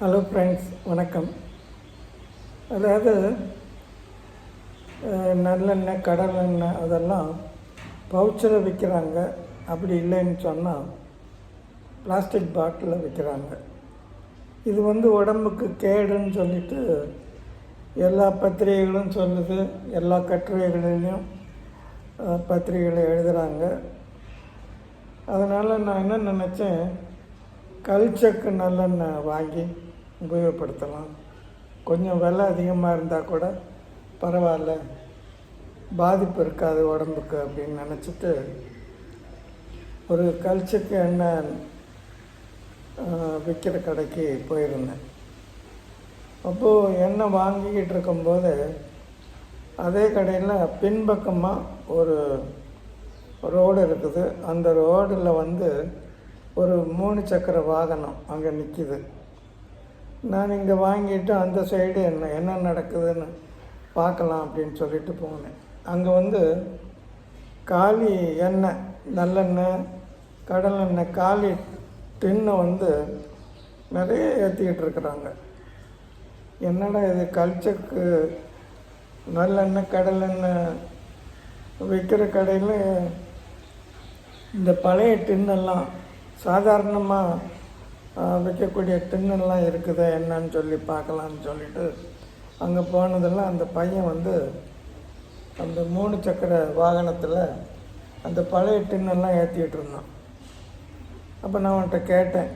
Hello friends வணக்கம். அதாவது நல்லெண்ணெய் நல்லெண்ணெய் கடலெண்ணெய் அதெல்லாம் பவுச்சில் விற்கிறாங்க அப்படி இல்லைன்னு சொன்னால் பிளாஸ்டிக் பாட்டிலில் விற்கிறாங்க இது வந்து உடம்புக்கு கேடுன்னு சொல்லிட்டு எல்லா பத்திரிகைகளும் சொல்லுது. எல்லா கட்டுரைகளிலையும் பத்திரிகைகளை எழுதுகிறாங்க அதனால் நான் என்ன நினச்சேன் கல்ச்சக்கு நல்லெண்ணெய் வாங்கி உபயோகப்படுத்தலாம். கொஞ்சம் விலை அதிகமாக இருந்தால் கூட பரவாயில்ல. பாதிப்பு இருக்காது உடம்புக்கு அப்படின்னு நினச்சிட்டு ஒரு கல்ச்சக்கு எண்ணெய் விற்கிற கடைக்கு போயிருந்தேன். அப்போது எண்ணெய் வாங்கிக்கிட்டு இருக்கும்போது அதே கடையில் பின்பக்கமாக ஒரு ரோடு இருக்குது. அந்த ரோடில் வந்து ஒரு மூணு சக்கர வாகனம் அங்கே நிற்கிது நான் இங்கே வாங்கிட்டு அந்த சைடு என்ன என்ன நடக்குதுன்னு பார்க்கலாம் அப்படின்னு சொல்லிட்டு போனேன். அங்கே வந்து காலி எண்ணெய் நல்லெண்ணெய் கடலெண்ணெய் காலி டின்னை வந்து நிறைய ஏற்றிக்கிட்டு இருக்கிறாங்க. என்னடா இது கல்ச்சக்கு நல்லெண்ணெய் கடலெண்ணெய் விற்கிற கடையில் இந்த பழைய டின்னெல்லாம் சாதாரணமாக வைக்கக்கூடிய டின்னெல்லாம் இருக்குதா என்னன்னு சொல்லி பார்க்கலான்னு சொல்லிட்டு அங்கே போனதெல்லாம் அந்த பையன் வந்து அந்த மூணு சக்கர வாகனத்தில் அந்த பழைய டின்னெல்லாம் ஏற்றிக்கிட்டு இருந்தான். அப்போ நான் அவன்கிட்ட கேட்டேன்.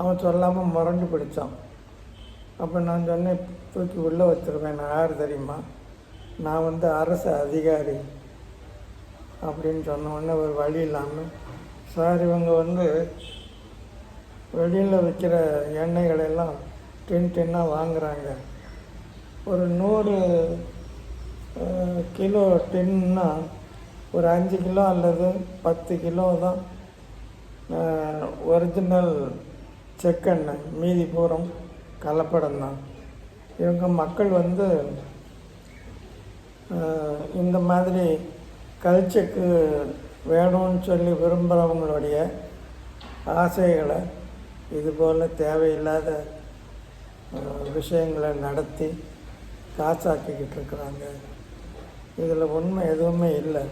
அவன் சொல்லாமல் முரண்டு பிடிச்சான் அப்போ நான் சொன்னேன் தூக்கி உள்ளே வச்சுருவேன் நான் யார் தெரியுமா? நான் வந்து அரசு அதிகாரி. அப்படின்னு சொன்ன உடனே ஒரு வழி இல்லாமல் சார் இவங்க வந்து வெளியில் விற்கிற எண்ணெய்களை எல்லாம் டின் டின்னாக வாங்குறாங்க. ஒரு நூறு கிலோ டின்னா ஒரு அஞ்சு கிலோ அல்லது பத்து கிலோ தான் ஒரிஜினல் செக்கெண்ணெய் மீதி பூரம் கலப்படம் தான். இவங்க மக்கள் வந்து இந்த மாதிரி கல்ச்சக்கு வேணும்னு சொல்லி விரும்புகிறவங்களுடைய ஆசைகளை இதுபோல் தேவையில்லாத விஷயங்களை நடத்தி காசாக்கிக்கிட்டு இருக்கிறாங்க. இதில் உண்மை எதுவுமே இல்லை.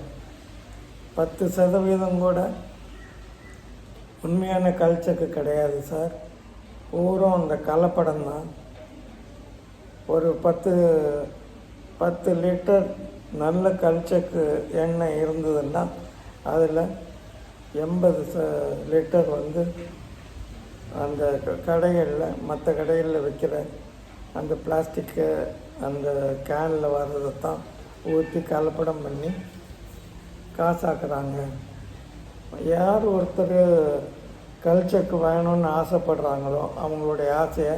பத்து சதவீதம் கூட உண்மையான கல்ச்சக்கு கிடையாது சார். ஊரும் அந்த கலப்படம் தான். ஒரு பத்து பத்து லிட்டர் நல்ல கல்ச்சக்கு எண்ணெய் இருந்ததுன்னா அதில் எண்பது ச லிட்டர் வந்து அந்த க- கடைகளில் மற்ற கடைகளில் விற்கிற அந்த பிளாஸ்டிக்கு அந்த கேனில் வர்றதை தான் ஊற்றி கலப்படம் பண்ணி காசாக்குறாங்க. யார் ஒருத்தர் கல்ச்சக்கு வேணும்னு ஆசைப்படுறாங்களோ அவங்களுடைய ஆசையை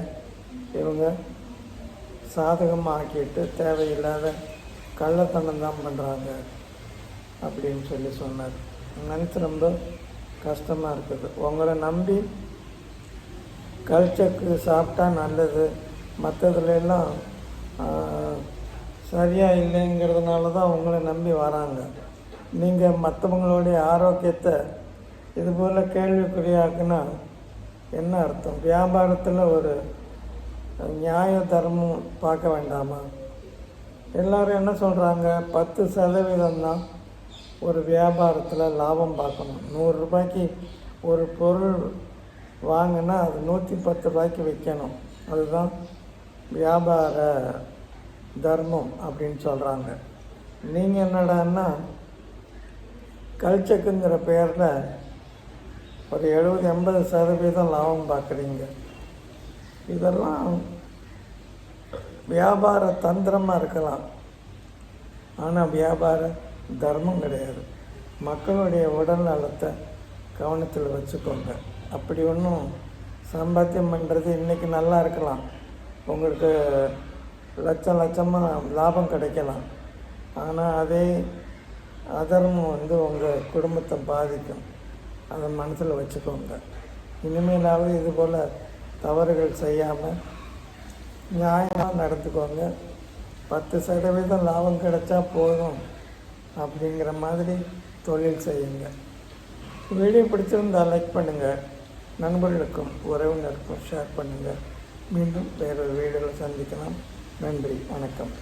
இவங்க சாதகமாக ஆக்கிட்டு தேவையில்லாத கள்ளத்தனம் தான் பண்ணுறாங்க அப்படின்னு சொல்லி சொன்னார். நினச்சி ரொம்ப கஷ்டமாக இருக்குது. உங்களை நம்பி கல்ச்சக்கு சாப்பிட்டா நல்லது. மற்றதுல எல்லாம் சரியாக இல்லைங்கிறதுனால தான் உங்களை நம்பி வராங்க. நீங்கள் மற்றவங்களுடைய ஆரோக்கியத்தை இதுபோல் கேள்விக்குறியாக்குனா என்ன அர்த்தம்? வியாபாரத்தில் ஒரு நியாய தர்மம் பார்க்க வேண்டாமா? எல்லோரும் என்ன சொல்கிறாங்க பத்து சதவீதம் தான் ஒரு வியாபாரத்தில் லாபம் பார்க்கணும். நூறுரூபாய்க்கு ஒரு பொருள் வாங்கினா அது நூற்றி பத்து ரூபாய்க்கு விற்கணும் அதுதான் வியாபார தர்மம் அப்படின்னு சொல்கிறாங்க நீங்கள் என்னடான்னா கல்ச்சக்குங்கிற பேரில் ஒரு எழுபது எண்பது சதவீதம் லாபம் பார்க்குறீங்க. இதெல்லாம் வியாபார தந்திரமாக இருக்கலாம். ஆனால் வியாபார தர்மம் கிடையாது. மக்களுடைய உடல் நலத்தை கவனத்தில் வச்சுக்கோங்க. அப்படி ஒன்றும் சம்பாத்தியம் பண்ணுறது இன்றைக்கி நல்லா இருக்கலாம். உங்களுக்கு லட்சம் லட்சமாக லாபம் கிடைக்கலாம். ஆனால் அதே அதர்மம் வந்து உங்கள் குடும்பத்தை பாதிக்கும். அதை மனசில் வச்சுக்கோங்க. இனிமேலாவது இது போல் தவறுகள் செய்யாமல் நியாயமாக நடந்துக்கோங்க. பத்து சதவீதம் லாபம் கிடைச்சா போதும். அப்படிங்கிற மாதிரி தொழில் செய்யுங்க. வீடியோ பிடிச்சிருந்தால் லைக் பண்ணுங்கள் நண்பர்களுக்கும் உறவினருக்கும் ஷேர் பண்ணுங்கள் மீண்டும் வேறொரு வீடியோவில் சந்திக்கலாம். நன்றி. வணக்கம்.